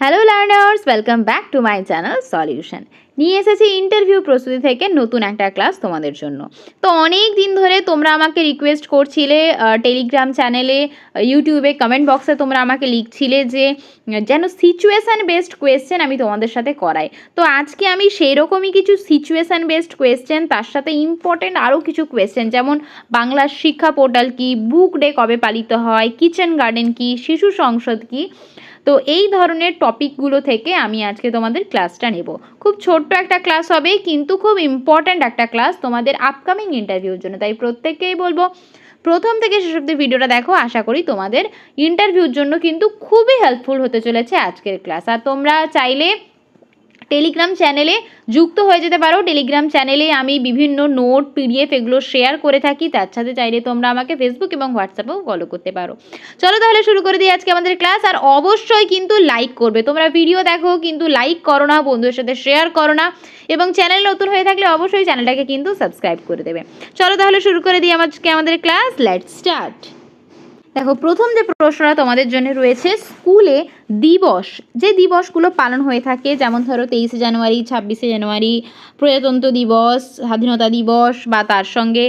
Hello learners welcome back to my channel solution নিয়ে এসেছি interview প্রস্তুতি থেকে নতুন একটা ক্লাস তোমাদের জন্য। তো অনেক দিন ধরে তোমরা আমাকে রিকোয়েস্ট করছিলে টেলিগ্রাম চ্যানেলে ইউটিউবে কমেন্ট বক্সে তোমরা আমাকে লিখছিলে যে, যেন সিচুয়েশান বেসড কোয়েশ্চেন আমি তোমাদের সাথে করাই। তো আজকে আমি সেই রকমই কিছু সিচুয়েশান বেসড কোয়েশ্চেন তার সাথে ইম্পর্টেন্ট আরও কিছু কোয়েশ্চেন যেমন বাংলার শিক্ষা পোর্টাল কি বুক ডে কবে পালিত হয় কিচেন গার্ডেন কি, শিশু সংসদ কি তো এই ধরনের টপিকগুলো থেকে আমি আজকে তোমাদের ক্লাসটা নেব। খুব ছোট্ট একটা ক্লাস হবে, কিন্তু খুব ইম্পর্ট্যান্ট একটা ক্লাস তোমাদের আপকামিং ইন্টারভিউর জন্য। তাই প্রত্যেককেই বলব, প্রথম থেকে শেষ অব্দি ভিডিওটা দেখো, আশা করি তোমাদের ইন্টারভিউর জন্য কিন্তু খুবই হেল্পফুল হতে চলেছে আজকের ক্লাস আর তোমরা চাইলে টেলিগ্রাম চ্যানেলে যুক্ত হয়ে যেতে পারো। টেলিগ্রাম চ্যানেলে আমি বিভিন্ন নোট পিডিএফ এগুলো শেয়ার করে থাকি। তার সাথে চাইলে তোমরা আমাকে ফেসবুক এবং হোয়াটসঅ্যাপেও ফলো করতে পারো। চলো তাহলে শুরু করে দিই আজকে আমাদের ক্লাস আর অবশ্যই কিন্তু লাইক করবে। তোমরা ভিডিও দেখো, কিন্তু লাইক করো না, বন্ধুদের সাথে শেয়ার করো না। এবং চ্যানেল নতুন হয়ে থাকলে অবশ্যই চ্যানেলটাকে কিন্তু সাবস্ক্রাইব করে দেবে। চলো তাহলে শুরু করে দিই আজকে আমাদের ক্লাস লেট স্টার্ট দেখো, প্রথম যে প্রশ্নটা তোমাদের জন্য রয়েছে স্কুলে দিবস, যে দিবসগুলো পালন হয়ে থাকে, যেমন ধরো তেইশে জানুয়ারি, ছাব্বিশে জানুয়ারি, প্রজাতন্ত্র দিবস, স্বাধীনতা দিবস বা তার সঙ্গে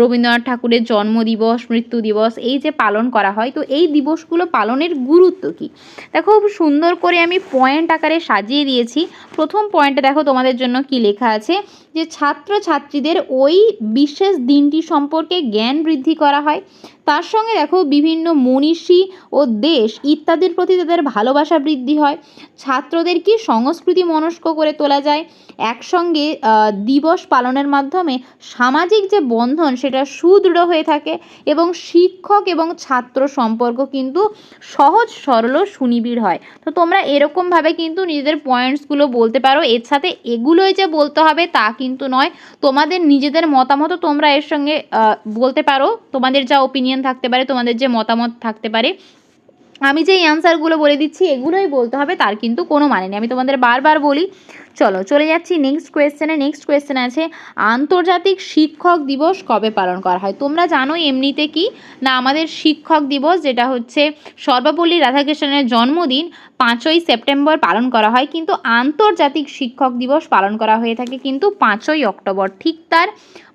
রবীন্দ্রনাথ ঠাকুরের জন্ম দিবস, মৃত্যু দিবস, এই যে পালন করা হয়, তো এই দিবসগুলো পালনের গুরুত্ব কী? দেখো, খুব সুন্দর করে আমি পয়েন্ট আকারে সাজিয়ে দিয়েছি। প্রথম পয়েন্টে দেখো তোমাদের জন্য কি লেখা আছে, যে ছাত্র ছাত্রীদের ওই বিশেষ দিনটি সম্পর্কে জ্ঞান বৃদ্ধি করা হয়। তার সঙ্গে দেখো বিভিন্ন মনীষী ও দেশ ইত্যাদির প্রতি তাদের ভালোবাসা বৃদ্ধি হয়। ছাত্রদের কি সংস্কৃতি মনস্ক করে তোলা যায়? একসঙ্গে দিবস পালনের মাধ্যমে সামাজিক যে বন্ধন, সেটা সুদৃঢ় হয়ে থাকে এবং শিক্ষক এবং ছাত্র সম্পর্ক কিন্তু সহজ, সরল সুনিবিড় হয়। তো তোমরা এরকমভাবে কিন্তু নিজেদের পয়েন্টসগুলো বলতে পারো। এর সাথে এগুলোই যে বলতে হবে তা কিন্তু নয়। তোমাদের নিজেদের মতামতও তোমরা এর সঙ্গে বলতে পারো। তোমাদের যা ওপিনিয়ন থাকতে পারে, তোমাদের যে মতামত থাকতে পারে। আমি যে অ্যান্সারগুলো বলে দিচ্ছি, এগুলোই বলতে হবে, তার কিন্তু কোনো মানে নেই। আমি তোমাদের বারবার বলি, চলো, চলে যাচ্ছি নেক্সট কোয়েশ্চেনে নেক্সট কোয়েশ্চেন আছে, আন্তর্জাতিক শিক্ষক দিবস কবে পালন করা হয়? তোমরা জানো এমনিতে কি? না, আমাদের শিক্ষক দিবস যেটা হচ্ছে, সর্বপল্লী রাধাকৃষ্ণের জন্মদিন পাঁচই সেপ্টেম্বর পালন করা হয়। কিন্তু আন্তর্জাতিক শিক্ষক দিবস পালন করা হয়ে থাকে কিন্তু পাঁচই অক্টোবর। ঠিক তার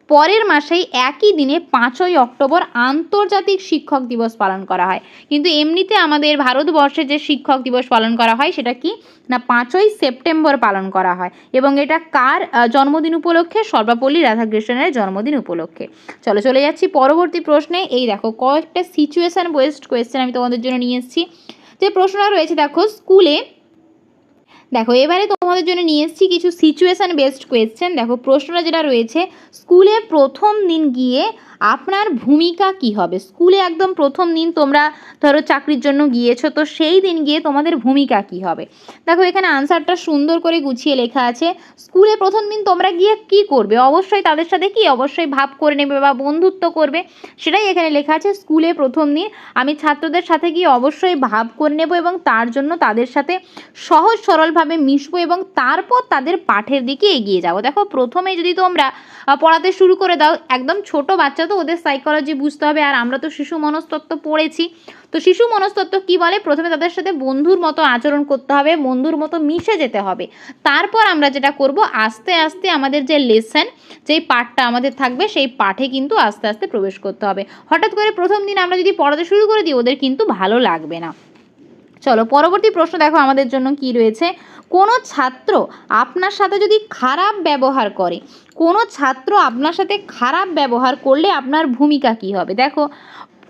পরের মাসেই একই দিনে পাঁচই অক্টোবর আন্তর্জাতিক শিক্ষক দিবস পালন করা হয়। কিন্তু এমনিতে আমাদের ভারতবর্ষে যে শিক্ষক দিবস পালন করা হয়, সেটা কি? না, পাঁচই সেপ্টেম্বর পালন করা হয়। এবং এটা কার জন্মদিন উপলক্ষে? সর্বপল্লী রাধাকৃষ্ণের জন্মদিন উপলক্ষে। চলো চলে যাচ্ছি পরবর্তী প্রশ্নে। এই দেখো, কয়েকটা সিচুয়েশান বেসড কোয়েশ্চেন আমি তোমাদের জন্য নিয়ে এসেছি। যে প্রশ্নটা রয়েছে, দেখো, স্কুলে, দেখো, এবারে তোমাদের জন্য নিয়ে এসেছি কিছু সিচুয়েশান বেসড কোয়েশ্চেন দেখো, প্রশ্নটা যেটা রয়েছে, স্কুলে প্রথম দিন গিয়ে আপনার ভূমিকা কি হবে? স্কুলে একদম প্রথম দিন তোমরা ধরো চাকরির জন্য গিয়েছো, তো সেই দিন গিয়ে তোমাদের ভূমিকা কি হবে? দেখো, এখানে আনসারটা সুন্দর করে গুছিয়ে লেখা আছে। স্কুলে প্রথম দিন তোমরা গিয়ে কি করবে? অবশ্যই তাদের সাথে কি? অবশ্যই ভাব করে নেবে বা বন্ধুত্ব করবে। সেটাই এখানে লেখা আছে, স্কুলে প্রথম দিন। আমি ছাত্রদের সাথে গিয়ে অবশ্যই ভাব করে নেব এবং তার জন্য তাদের সাথে সহজ সরলভাবে মিশবো এবং তারপর তাদের পাঠের দিকে এগিয়ে যাব। দেখো প্রথমে যদি তোমরা পড়াতে শুরু করে দাও, একদম ছোট বাচ্চা তো ওদের সাইকোলজি বুঝতে হবে। আর আমরা তো শিশু মনস্তত্ত্ব পড়েছি। তো শিশু মনস্তত্ত্ব কি বলে? প্রথমে তাদের সাথে বন্ধুর মতো আচরণ করতে হবে, বন্ধুর মতো মিশে যেতে হবে। তারপর আমরা যেটা করব, আস্তে আস্তে আমাদের যে লেসন যেই পাঠটা আমাদের থাকবে, সেই পাঠে কিন্তু আস্তে আস্তে প্রবেশ করতে হবে। হঠাৎ করে প্রথম দিন আমরা যদি পড়াতে শুরু করে দিই, ওদের কিন্তু ভালো লাগবে না। চলো, পরবর্তী প্রশ্ন দেখো আমাদের জন্য কি রয়েছে। কোনো ছাত্র আপনার সাথে যদি খারাপ ব্যবহার করে, কোনো ছাত্র আপনার সাথে খারাপ ব্যবহার করলে আপনার ভূমিকা কি হবে? দেখো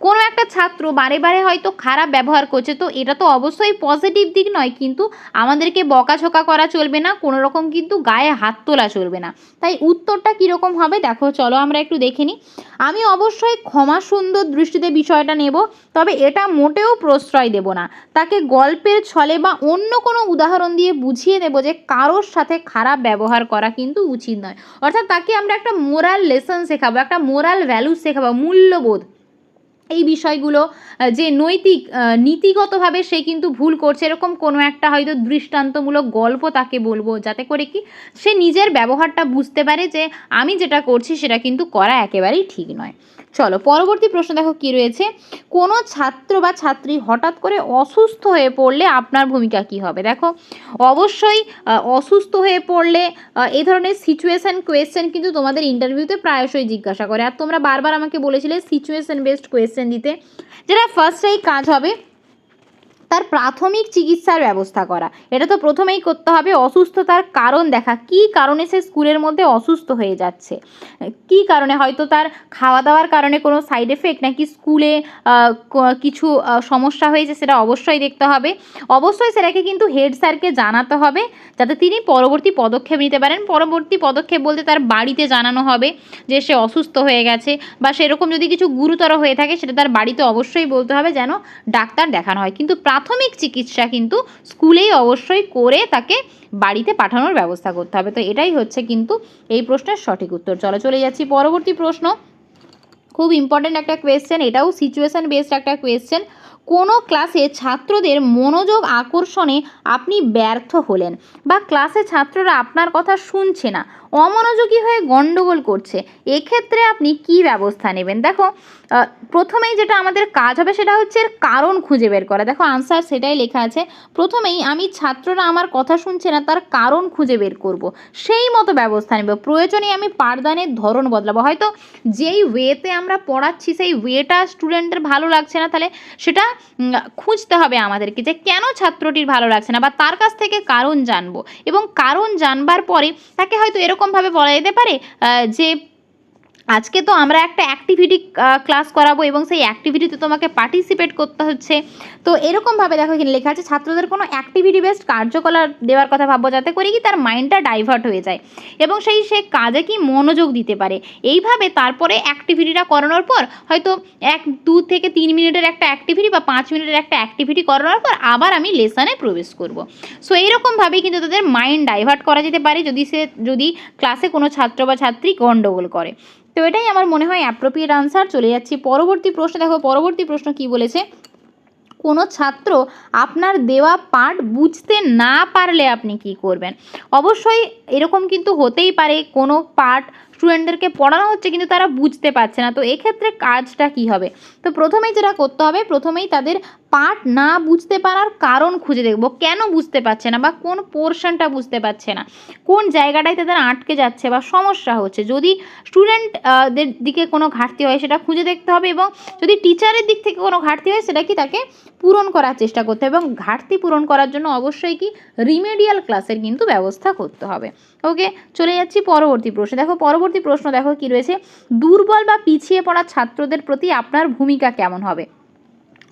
কোনো একটা ছাত্র বারে বারে হয়তো খারাপ ব্যবহার করছে, তো এটা তো অবশ্যই পজিটিভ দিক নয়, কিন্তু আমাদেরকে বকাঝকা করা চলবে না, কোনো রকম কিন্তু গায়ে হাত তোলা চলবে না। তাই উত্তরটা কীরকম হবে দেখো, চলো আমরা একটু দেখে নিই। আমি অবশ্যই ক্ষমা সুন্দর দৃষ্টিতে বিষয়টা নেব, তবে এটা মোটেও প্রশ্রয় দেব না। তাকে গল্পের ছলে বা অন্য কোনো উদাহরণ দিয়ে বুঝিয়ে দেবো যে কারোর সাথে খারাপ ব্যবহার করা কিন্তু উচিত নয়। অর্থাৎ তাকে আমরা একটা মোরাল লেসন শেখাবো, একটা মোরাল ভ্যালু শেখাবো, মূল্যবোধ। এই বিষয়গুলো যে নৈতিক নীতিগতভাবে সে কিন্তু ভুল করছে, এরকম কোনো একটা হয়তো দৃষ্টান্তমূলক গল্প তাকে বলব, যাতে করে কি সে নিজের ব্যবহারটা বুঝতে পারে যে আমি যেটা করছি সেটা কিন্তু করা একেবারেই ঠিক নয়। চলো, পরবর্তী প্রশ্ন দেখো কি রয়েছে। কোনো ছাত্র বা ছাত্রী হঠাৎ করে অসুস্থ হয়ে পড়লে আপনার ভূমিকা কি হবে? দেখো, অবশ্যই অসুস্থ হয়ে পড়লে এ ধরনের সিচুয়েশান কোয়েশ্চেন কিন্তু তোমাদের ইন্টারভিউতে প্রায়শই জিজ্ঞাসা করে। আর তোমরা বারবার আমাকে বলেছিলে সিচুয়েশান বেসড কোয়েশ্চেন দিতে, যেটা ফার্স্টেই কাজ হবে। তার প্রাথমিক চিকিৎসার ব্যবস্থা করা। এটা তো প্রথমেই করতে হবে, অসুস্থতার কারণ দেখা। কি কারণে সে স্কুলের মধ্যে অসুস্থ হয়ে যাচ্ছে? কি কারণে? হয়তো তার খাওয়া দাওয়ার কারণে কোনো সাইড এফেক্ট নাকি স্কুলে কিছু সমস্যা হয়েছে সেটা অবশ্যই দেখতে হবে। অবশ্যই সেটাকে কিন্তু হেড স্যারকে জানাতে হবে, যাতে তিনি পরবর্তী পদক্ষেপ নিতে পারেন। পরবর্তী পদক্ষেপ বলতে তার বাড়িতে জানানো হবে যে সে অসুস্থ হয়ে গেছে বা সেরকম যদি কিছু গুরুতর হয়ে থাকে সেটা তার বাড়িতে অবশ্যই বলতে হবে যেন ডাক্তার দেখানো হয়। কিন্তু প্রাথমিক চিকিৎসা কিন্তু স্কুলেই অবশ্যই করে তাকে বাড়িতে পাঠানোর ব্যবস্থা করতে হবে। তো এটাই হচ্ছে কিন্তু এই প্রশ্নের সঠিক উত্তর। চলো চলে যাচ্ছি পরবর্তী প্রশ্ন। খুব ইম্পর্ট্যান্ট একটা কোয়েশ্চেন এটাও সিচুয়েশন বেসড একটা কোয়েশ্চেন কোনো ক্লাসে ছাত্রদের মনোযোগ আকর্ষণে আপনি ব্যর্থ হলেন? বা ক্লাসে ছাত্ররা আপনার কথা শুনছে না। অমনোযোগী হয়ে গণ্ডগোল করছে। এক্ষেত্রে আপনি কি ব্যবস্থা নেবেন? দেখো প্রথমেই যেটা আমাদের কাজ হবে সেটা হচ্ছে এর কারণ খুঁজে বের করা। দেখো আনসার সেটাই লেখা আছে। প্রথমেই আমি ছাত্ররা আমার কথা শুনছে না, তার কারণ খুঁজে বের করব। সেই মতো ব্যবস্থা নেব। প্রয়োজনে আমি পাঠদানের ধরন বদলাবো। হয়তো যেই ওয়েতে আমরা পড়াচ্ছি, সেই ওয়েটা স্টুডেন্টের ভালো লাগছে না, তাহলে সেটা খুঁজতে হবে আমাদেরকে যে কেন ছাত্রটির ভালো লাগছে না বা তার কাছ থেকে কারণ জানব। এবং কারণ জানবার পরে তাকে হয়তো এরকমভাবে বলা যেতে পারে যে আজকে তো আমরা একটা অ্যাক্টিভিটি ক্লাস করাবো এবং সেই অ্যাক্টিভিটিতে তোমাকে পার্টিসিপেট করতে হচ্ছে। তো এরকমভাবে দেখো এখানে লেখা আছে, ছাত্রদের কোনো অ্যাক্টিভিটি বেসড কার্যকলাপ দেওয়ার কথা ভাববো, যাতে করে কি তার মাইন্ডটা ডাইভার্ট হয়ে যায় এবং সেই, সে কাজে কি মনোযোগ দিতে পারে। এইভাবে তারপরে অ্যাক্টিভিটিটা করানোর পর হয়তো এক, দু থেকে তিন মিনিটের একটা অ্যাক্টিভিটি বা পাঁচ মিনিটের একটা অ্যাক্টিভিটি করানোর পর আবার আমি লেসনে প্রবেশ করব। সো এইরকমভাবেই কিন্তু তাদের মাইন্ড ডাইভার্ট করা যেতে পারে, যদি সে, যদি ক্লাসে কোনো ছাত্র বা ছাত্রী গণ্ডগোল করে। তো এটাই আমার মনে হয় অ্যাপ্রোপ্রিয়েট আনসার চলে যাচ্ছি পরবর্তী প্রশ্ন। দেখো, পরবর্তী প্রশ্ন কি বলেছে? কোনো ছাত্র আপনার দেওয়া পাঠ বুঝতে না পারলে আপনি কি করবেন? অবশ্যই এরকম কিন্তু হতেই পারে, কোনো পাঠ স্টুডেন্টদেরকে পড়ানো হচ্ছে কিন্তু তারা বুঝতে পারছে না। তো এক্ষেত্রে কাজটা কি হবে? তো প্রথমেই যেটা করতে হবে, প্রথমেই তাদের পাঠ না বুঝতে পারার কারণ খুঁজে দেখব। কেন বুঝতে পারছে না বা কোন পোর্শনটা বুঝতে পারছে না? কোন জায়গাটায় তাদের আটকে যাচ্ছে বা সমস্যা হচ্ছে? যদি স্টুডেন্ট দের দিকে কোনো ঘাটতি হয় সেটা খুঁজে দেখতে হবে এবং যদি টিচারের দিক থেকে কোনো ঘাটতি হয় সেটা কি তাকে পূরণ করার চেষ্টা করতে হবে এবং ঘাটতি পূরণ করার জন্য অবশ্যই কি রিমেডিয়াল ক্লাসের কিন্তু ব্যবস্থা করতে হবে। ওকে চলে যাচ্ছি পরবর্তী প্রশ্ন। দেখো, পরবর্তী প্রশ্ন দেখো কি রয়েছে? দুর্বল বা পিছিয়ে পড়া ছাত্রদের প্রতি আপনার ভূমিকা কেমন হবে?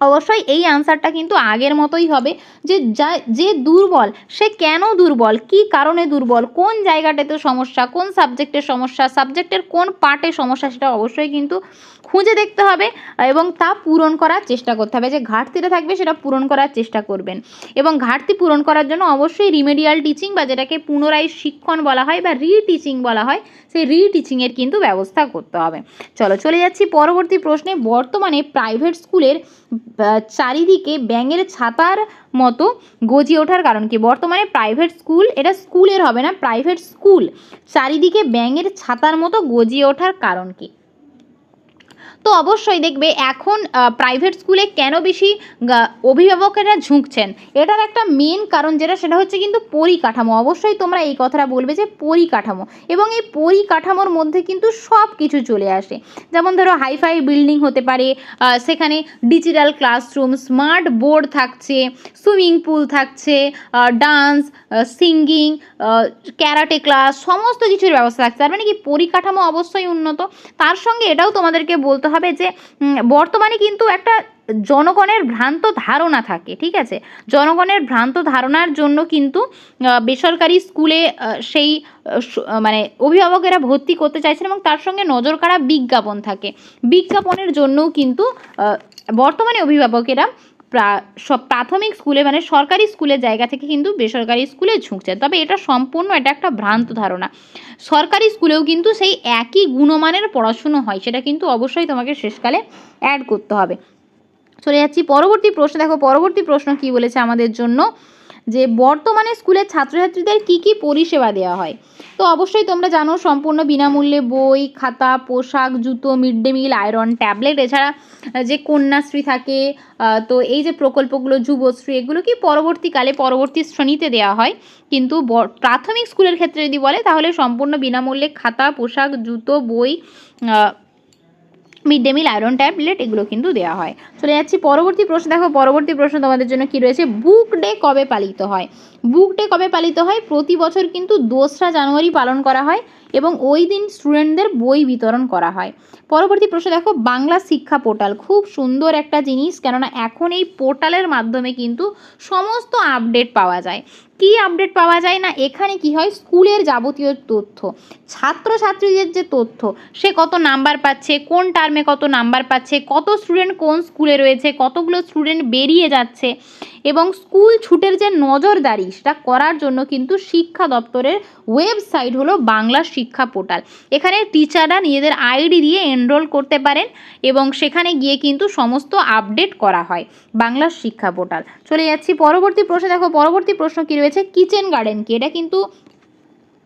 অবশ্যই এই আনসারটা কিন্তু আগের মতোই হবে যে যা, যে দুর্বল, সে কেন দুর্বল? কি কারণে দুর্বল? কোন জায়গাটাতে সমস্যা? কোন সাবজেক্টের সমস্যা? সাবজেক্টের কোন পার্টে সমস্যা? সেটা অবশ্যই কিন্তু খুঁজে দেখতে হবে এবং তা পূরণ করার চেষ্টা করতে হবে। যে ঘাটতিটা থাকবে সেটা পূরণ করার চেষ্টা করবেন। এবং ঘাটতি পূরণ করার জন্য অবশ্যই রিমেডিয়াল টিচিং বা যেটাকে পুনরায় শিক্ষণ বলা হয় বা রিটিচিং বলা হয়, সেই রিটিচিংয়ের কিন্তু ব্যবস্থা করতে হবে। চলো চলে যাচ্ছি পরবর্তী প্রশ্নে। বর্তমানে প্রাইভেট স্কুলের চারিদিকে ব্যাঙের ছাতার মতো গজিয়ে ওঠার কারণ কি? বর্তমানে প্রাইভেট স্কুল এটা স্কুলের হবে না প্রাইভেট স্কুল চারিদিকে ব্যাঙের ছাতার মতো গজিয়ে ওঠার কারণ কি? তো অবশ্যই দেখবে এখন প্রাইভেট স্কুলে কেন বেশি অভিভাবকেরা ঝুঁকছেন? এটার একটা মেন কারণ যেটা, সেটা হচ্ছে কিন্তু পরিকাঠামো। অবশ্যই তোমরা এই কথাটা বলবে যে পরিকাঠামো। এবং এই পরিকাঠামোর মধ্যে কিন্তু সব কিছু চলে আসে। যেমন ধরো হাইফাই বিল্ডিং হতে পারে সেখানে ডিজিটাল ক্লাসরুম স্মার্ট বোর্ড থাকছে সুইমিং পুল থাকছে ডান্স সিঙ্গিং ক্যারাটে ক্লাস সমস্ত কিছুর ব্যবস্থা থাকছে। তার মানে কি পরিকাঠামো অবশ্যই উন্নত। তার সঙ্গে এটাও তোমাদেরকে বলতে হবে যে বর্তমানে কিন্তু একটা জনগণের ভ্রান্ত ধারণা থাকে, ঠিক আছে? জনগণের ভ্রান্ত ধারণার জন্য কিন্তু বেসরকারি স্কুলে সেই মানে অভিভাবকেরা ভর্তি করতে চাইছেন এবং তার সঙ্গে নজর কাড়া বিজ্ঞাপন থাকে। বিজ্ঞাপনের জন্যও কিন্তু বর্তমানে অভিভাবকেরা প্রাথমিক স্কুলে মানে সরকারি স্কুলের জায়গা থেকে কিন্তু বেসরকারি স্কুলে ঝুঁকছে। তবে এটা সম্পূর্ণ এটা একটা ভ্রান্ত ধারণা। সরকারি স্কুলেও কিন্তু সেই একই গুণমানের পড়াশুনো হয়, সেটা কিন্তু অবশ্যই তোমাকে শেষকালে অ্যাড করতে হবে। চলে যাচ্ছি, পরবর্তী প্রশ্ন, দেখো পরবর্তী প্রশ্ন কি বলেছে আমাদের জন্য? যে বর্তমানে স্কুলের ছাত্রছাত্রীদের কী কী পরিষেবা দেওয়া হয়। তো অবশ্যই তোমরা জানো সম্পূর্ণ বিনামূল্যে বই, খাতা, পোশাক, জুতো, mid day meal, iron, tablet, এছাড়া যে কন্যাশ্রী থাকে তো এই যে প্রকল্পগুলো, যুবশ্রী, এগুলো কি পরবর্তীকালে, পরবর্তী শ্রেণীতে দেওয়া হয়। কিন্তু প্রাথমিক স্কুলের ক্ষেত্রে যদি বলে, তাহলে সম্পূর্ণ বিনামূল্যে খাতা, পোশাক, জুতো, বই mid day meal, iron tablet, এগুলো কিন্তু দেওয়া হয়। চলে যাচ্ছি পরবর্তী প্রশ্ন। দেখো, পরবর্তী প্রশ্ন তোমাদের জন্য কি রয়েছে? বুক ডে কবে পালিত হয়? বুক ডে কবে পালিত হয়? প্রতি বছর কিন্তু দোসরা জানুয়ারি পালন করা হয় এবং ওই দিন স্টুডেন্টদের বই বিতরণ করা হয়। পরবর্তী প্রশ্ন। দেখো, বাংলা শিক্ষা পোর্টাল। খুব সুন্দর একটা জিনিস, কেননা এখন এই পোর্টালের মাধ্যমে কিন্তু সমস্ত আপডেট পাওয়া যায়। কি আপডেট পাওয়া যায় না? এখানে কি হয়? স্কুলের যাবতীয় তথ্য। ছাত্রছাত্রীদের যে তথ্য, সে কত নাম্বার পাচ্ছে, কোন টার্মে কত নাম্বার পাচ্ছে, কত স্টুডেন্ট কোন স্কুলে রয়েছে, কতগুলো স্টুডেন্ট বেরিয়ে যাচ্ছে এবং স্কুল ছুটের যে নজরদারি সেটা করার জন্য কিন্তু শিক্ষা দপ্তরের ওয়েবসাইট হলো বাংলা শিক্ষা পোর্টাল। এখানে টিচাররা নিজেদের আইডি দিয়ে এনরোল করতে পারেন এবং সেখানে গিয়ে কিন্তু সমস্ত আপডেট করা হয় বাংলা শিক্ষা পোর্টাল। চলে যাচ্ছি পরবর্তী প্রশ্নে। দেখো, পরবর্তী প্রশ্ন কি রয়েছে? কিচেন গার্ডেন কি? এটা কিন্তু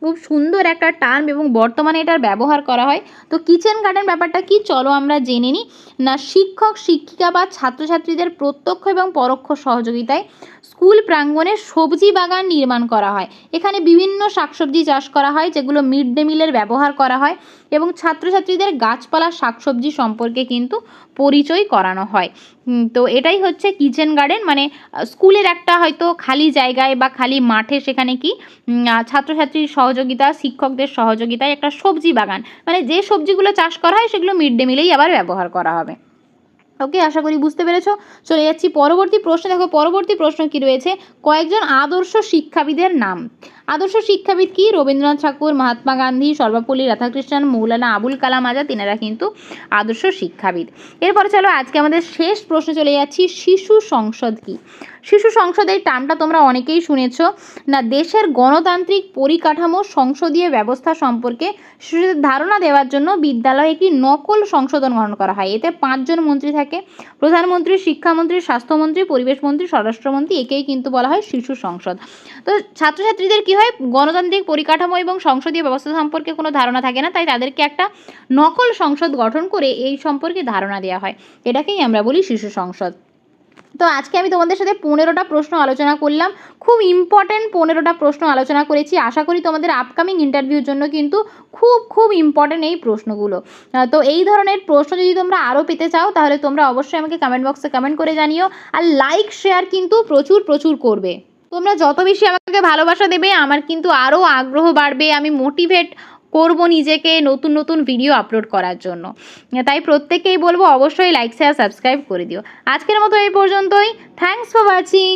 খুব সুন্দর একটা টার্ম এবং বর্তমানে এটার ব্যবহার করা হয়। তো কিচেন গার্ডেন ব্যাপারটা কি? চলো আমরা জেনে নিই। না, শিক্ষক, শিক্ষিকা বা ছাত্রছাত্রীদের প্রত্যক্ষ এবং পরোক্ষ সহযোগিতায় স্কুল প্রাঙ্গণে সবজি বাগান নির্মাণ করা হয়। এখানে বিভিন্ন শাকসবজি চাষ করা হয়, যেগুলো মিড ডে মিলের ব্যবহার করা হয় এবং ছাত্রছাত্রীদের গাছপালা, শাকসবজি সম্পর্কে কিন্তু পরিচয় করানো হয়। তো এটাই হচ্ছে কিচেন গার্ডেন। মানে স্কুলের একটা হয়তো খালি জায়গায় বা খালি মাঠে সেখানে কি ছাত্রছাত্রীর সহযোগিতা, শিক্ষকদের সহযোগিতায় একটা সবজি বাগান। মানে যে সবজিগুলো চাষ করা হয় সেগুলো মিড ডে মিলেই আবার ব্যবহার করা হবে। ওকে, আশা করি বুঝতে পেরেছ? চলে যাচ্ছি পরবর্তী প্রশ্ন। দেখো, পরবর্তী প্রশ্ন কি রয়েছে? কয়েকজন আদর্শ শিক্ষাবিদের নাম। আদর্শ শিক্ষাবিদ কি? রবীন্দ্রনাথ ঠাকুর, মহাত্মা গান্ধী, সর্বপল্লী রাধাকৃষ্ণন, মৌলানা আবুল কালাম আজাদ এনারা কিন্তু আদর্শ শিক্ষাবিদ। এরপরে চলো আজকে আমাদের শেষ প্রশ্ন চলে যাচ্ছি, শিশু সংসদ কি? শিশু সংসদ এই টার্মটা তোমরা অনেকেই শুনেছ। না, দেশের গণতান্ত্রিক পরিকাঠামো সংসদীয় ব্যবস্থা সম্পর্কে শিশুদের ধারণা দেওয়ার জন্য বিদ্যালয়ে একটি নকল সংশোধন গ্রহণ করা হয়। এতে পাঁচজন মন্ত্রী থাকে। প্রধানমন্ত্রী, শিক্ষামন্ত্রী, স্বাস্থ্যমন্ত্রী পরিবেশমন্ত্রী স্বরাষ্ট্রমন্ত্রী, একেই কিন্তু বলা হয় শিশু সংসদ। তো ছাত্রছাত্রীদের কি হয়, গণতান্ত্রিক পরিকাঠামো এবং সংসদীয় ব্যবস্থা সম্পর্কে কোনো ধারণা থাকে না, তাই তাদেরকে একটা নকল সংসদ গঠন করে এই সম্পর্কে ধারণা দেওয়া হয়। এটাকেই আমরা বলি শিশু সংসদ। তো আজকে আমি তোমাদের সাথে পনেরোটা প্রশ্ন আলোচনা করলাম। খুব ইম্পর্ট্যান্ট পনেরোটা প্রশ্ন আলোচনা করেছি। আশা করি তোমাদের আপকামিং ইন্টারভিউর জন্য কিন্তু খুব খুব ইম্পর্ট্যান্ট এই প্রশ্নগুলো। তো এই ধরনের প্রশ্ন যদি তোমরা আরও পেতে চাও, তাহলে তোমরা অবশ্যই আমাকে কমেন্ট বক্সে কমেন্ট করে জানিও। আর লাইক শেয়ার কিন্তু প্রচুর প্রচুর করবে। তোমরা যত বেশি আমাকে ভালোবাসা দেবে, আমার কিন্তু আরও আগ্রহ বাড়বে আমি মোটিভেট করব নিজেকে নতুন নতুন ভিডিও আপলোড করার জন্য। তাই প্রত্যেকেই বলব অবশ্যই লাইক শেয়ার সাবস্ক্রাইব করে দিও। আজকের মতো এই পর্যন্তই। Thanks for watching